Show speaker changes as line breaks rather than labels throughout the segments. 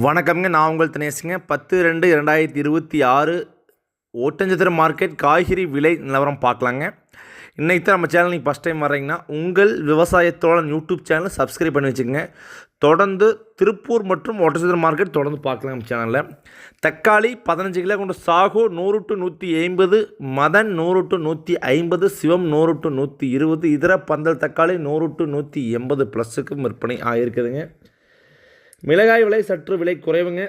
வணக்கம்ங்க. நான் உங்கள் தினேசுங்க பத்து ரெண்டு ரெண்டாயிரத்தி இருபத்தி ஆறு ஒட்டஞ்சத்திரம் மார்க்கெட் காய்கறி விலை நிலவரம் பார்க்கலாங்க. இன்றைக்கி தான் நம்ம சேனல் நீங்கள் ஃபஸ்ட் டைம் வரீங்கன்னா உங்கள் விவசாயத்தோழன் யூடியூப் சேனல் சப்ஸ்கிரைப் பண்ணி வச்சுக்கோங்க. தொடர்ந்து திருப்பூர் மற்றும் ஒட்டச்சத்திரம் மார்க்கெட் தொடர்ந்து பார்க்கலாம் நம்ம சேனலில் தக்காளி பதினஞ்சு கிலோ கொண்ட சாகோ நூறு டு நூற்றி ஐம்பது மதன் நூறு டு நூற்றி ஐம்பது சிவம் நூறு டு நூற்றி இருபது இதர பந்தல் தக்காளி நூறு டு நூற்றி எண்பது ப்ளஸுக்கும் விற்பனை ஆகிருக்குதுங்க மிளகாய் விலை சற்று விலை குறைவுங்க.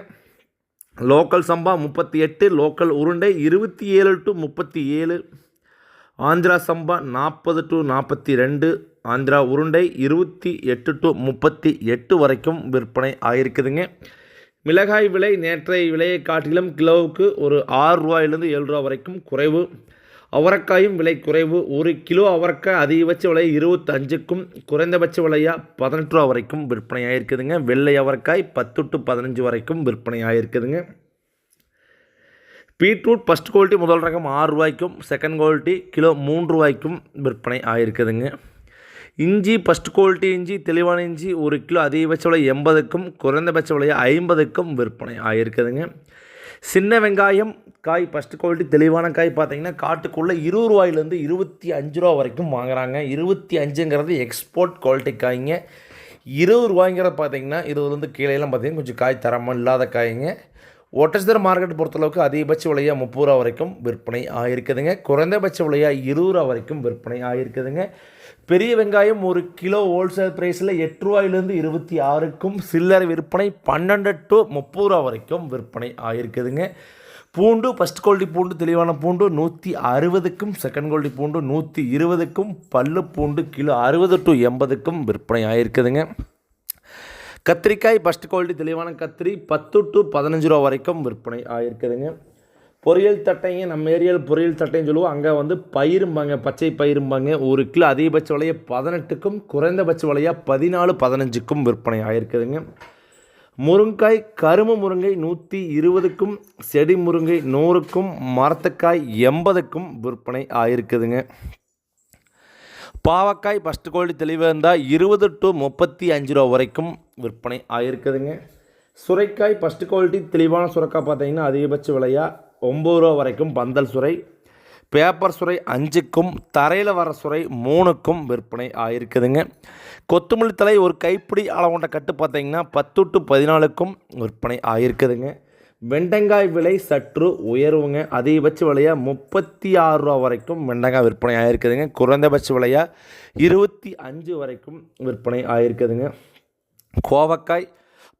லோக்கல் சம்பா முப்பத்தி எட்டு லோக்கல் உருண்டை இருபத்தி ஏழு டு முப்பத்தி ஏழு ஆந்திரா சம்பா நாற்பது டு நாற்பத்தி ரெண்டு ஆந்திரா உருண்டை இருபத்தி எட்டு டு முப்பத்தி எட்டு வரைக்கும் விற்பனை ஆகிருக்குதுங்க மிளகாய் விலை நேற்றைய விலையை காட்டிலும் கிலோவுக்கு ஒரு ஆறு ரூபாயிலிருந்து ஏழு ரூபா வரைக்கும் குறைவு. அவரைக்காயும் விலை குறைவு. ஒரு கிலோ அவரைக்காய் அதிகபட்ச விலை இருபத்தஞ்சுக்கும் குறைந்தபட்ச விலையாக பதினெட்டு ரூபா வரைக்கும் விற்பனை ஆகிருக்குதுங்க வெள்ளை அவரைக்காய் பத்து டு பதினஞ்சு வரைக்கும் விற்பனை ஆகிருக்குதுங்க பீட்ரூட் ஃபஸ்ட் குவாலிட்டி முதல் ரகம் ஆறு ரூபாய்க்கும் செகண்ட் குவாலிட்டி கிலோ மூன்று ரூபாய்க்கும் விற்பனை ஆகிருக்குதுங்க இஞ்சி ஃபஸ்ட் குவாலிட்டி இஞ்சி தெளிவான இஞ்சி ஒரு கிலோ அதிகபட்ச விலை எண்பதுக்கும் குறைந்தபட்ச விலை ஐம்பதுக்கும் விற்பனை ஆகிருக்குதுங்க சின்ன வெங்காயம் காய் ஃபஸ்ட்டு குவாலிட்டி தெளிவான காய் பார்த்தீங்கன்னா காட்டுக்குள்ளே இருபது ரூபாயிலேருந்து இருபத்தி அஞ்சு ரூபா வரைக்கும் வாங்குறாங்க. இருபத்தி அஞ்சுங்கிறது எக்ஸ்போர்ட் குவாலிட்டி காய்ங்க. இருபது ரூபாய்ங்கிறத பார்த்தீங்கன்னா இருபதுலேருந்து கீழேலாம் பார்த்தீங்கன்னா கொஞ்சம் காய் தரமாக இல்லாத காய்ங்க. ஒட்டச்சிதர் மார்க்கெட் பொறுத்தளவுக்கு அதிகபட்ச விலையாக முப்பது ரூபா வரைக்கும் விற்பனை ஆகிருக்குதுங்க குறைந்தபட்ச விலையாக இருபது ரூபா வரைக்கும் விற்பனை ஆகிருக்குதுங்க பெரிய வெங்காயம் ஒரு கிலோ ஹோல்சேல் ப்ரைஸில் எட்டு ரூபாயிலேருந்து இருபத்தி ஆறுக்கும் சில்லறை விற்பனை பன்னெண்டு டு முப்பது ரூபா வரைக்கும் விற்பனை ஆகிருக்குதுங்க பூண்டு ஃபஸ்ட் குவாலிட்டி பூண்டு தெளிவான பூண்டு நூற்றி அறுபதுக்கும் செகண்ட் குவாலிட்டி பூண்டு நூற்றி இருபதுக்கும் பல்லு பூண்டு கிலோ அறுபது டு எண்பதுக்கும் விற்பனை ஆகிருக்குதுங்க கத்திரிக்காய் ஃபஸ்ட் குவாலிட்டி தெளிவான கத்திரி பத்து டு பதினஞ்சு ரூபா வரைக்கும் விற்பனை ஆகிருக்குதுங்க பொரியல் தட்டைங்க நம்ம ஏரியாவில் பொரியல் தட்டைன்னு சொல்லுவோம். அங்கே வந்து பயிரும்பாங்க பச்சை பயிரும்பாங்க. ஒரு கிலோ அதிகபட்ச விலையை பதினெட்டுக்கும் குறைந்தபட்ச விலையாக பதினாலு பதினஞ்சுக்கும் விற்பனை ஆகிருக்குதுங்க முருங்காய் கரும்பு முருங்கை நூற்றி இருபதுக்கும் செடி முருங்கை நூறுக்கும் மரத்துக்காய் எண்பதுக்கும் விற்பனை ஆகிருக்குதுங்க பாவக்காய் ஃபஸ்ட்டு குவாலிட்டி தெளிவாக இருந்தால் இருபது டு முப்பத்தி அஞ்சு ரூபா வரைக்கும் விற்பனை ஆகிருக்குதுங்க சுரைக்காய் ஃபஸ்ட்டு குவாலிட்டி தெளிவான சுரைக்காய் பார்த்தீங்கன்னா அதிகபட்ச விலையாக ஒம்பது ரூபா வரைக்கும் பந்தல் சுரை பேப்பர் சுரை அஞ்சுக்கும் தரையில் வர சுரை மூணுக்கும் விற்பனை ஆகிருக்குதுங்க கொத்தமல்லி தலை ஒரு கைப்பிடி அளவுண்ட கட்டு பார்த்தீங்கன்னா பத்து டு பதினாலுக்கும் விற்பனை ஆகிருக்குதுங்க வெண்டங்காய் விலை சற்று உயர்வுங்க அதிகபட்ச விலையாக முப்பத்தி ஆறு ரூபா வரைக்கும் வெண்டங்காய் விற்பனை ஆகிருக்குதுங்க குறைந்தபட்ச விலையாக இருபத்தி அஞ்சு வரைக்கும் விற்பனை ஆகிருக்குதுங்க கோவக்காய்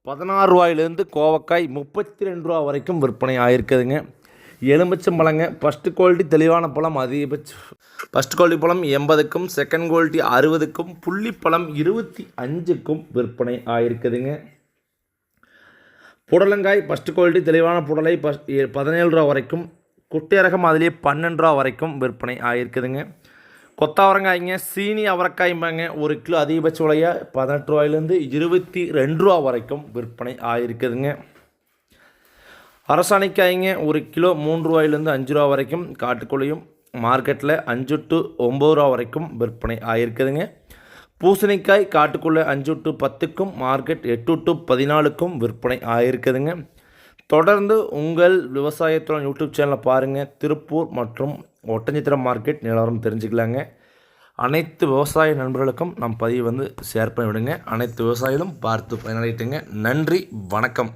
பதினாறு ரூபாயிலேருந்து கோவக்காய் முப்பத்தி ரெண்டு ரூபா வரைக்கும் விற்பனை ஆகிருக்குதுங்க எலுமிச்சம் பழங்க ஃபஸ்ட்டு குவாலிட்டி தெளிவான பழம் அதிகபட்சம் ஃபஸ்ட் குவாலிட்டி பழம் எண்பதுக்கும் செகண்ட் குவாலிட்டி அறுபதுக்கும் புள்ளிப்பழம் இருபத்தி அஞ்சுக்கும் விற்பனை ஆகிருக்குதுங்க புடலங்காய் ஃபஸ்ட்டு குவாலிட்டி தெளிவான புடலை பஸ் பதினேழு ரூபா வரைக்கும் குட்டை ரகம் அதிலே பன்னெண்டு ரூபா வரைக்கும் விற்பனை ஆகிருக்குதுங்க கொத்தாவரங்காய்ங்க சீனி அவரைக்காய்ம்பாங்க ஒரு கிலோ அதிகபட்ச விலையாக பதினெட்டு ரூபாயிலேருந்து இருபத்தி ரெண்டு ரூபா வரைக்கும் விற்பனை ஆகிருக்குதுங்க அரசாணிக்காய்ங்க ஒரு கிலோ மூன்று ரூபாயிலேருந்து அஞ்சு ரூபா வரைக்கும் காட்டுக்குழியும் மார்க்கெட்டில் அஞ்சு டு ஒம்பது ரூபா வரைக்கும் விற்பனை ஆகிருக்குதுங்க பூசணிக்காய் காட்டுக்குள்ளே அஞ்சு டு பத்துக்கும் மார்க்கெட் எட்டு டு பதினாலுக்கும் விற்பனை ஆகிருக்குதுங்க தொடர்ந்து உங்கள் விவசாயத்துடன் யூடியூப் சேனலை பாருங்கள் திருப்பூர் மற்றும் ஒட்டஞ்சித்திரம் மார்க்கெட் நிலவரம் தெரிஞ்சுக்கலாங்க. அனைத்து விவசாய நண்பர்களுக்கும் நம் பதிவு வந்து ஷேர் பண்ணி விடுங்க அனைத்து விவசாயிகளும் பார்த்து பயனடைட்டுங்க நன்றி வணக்கம்.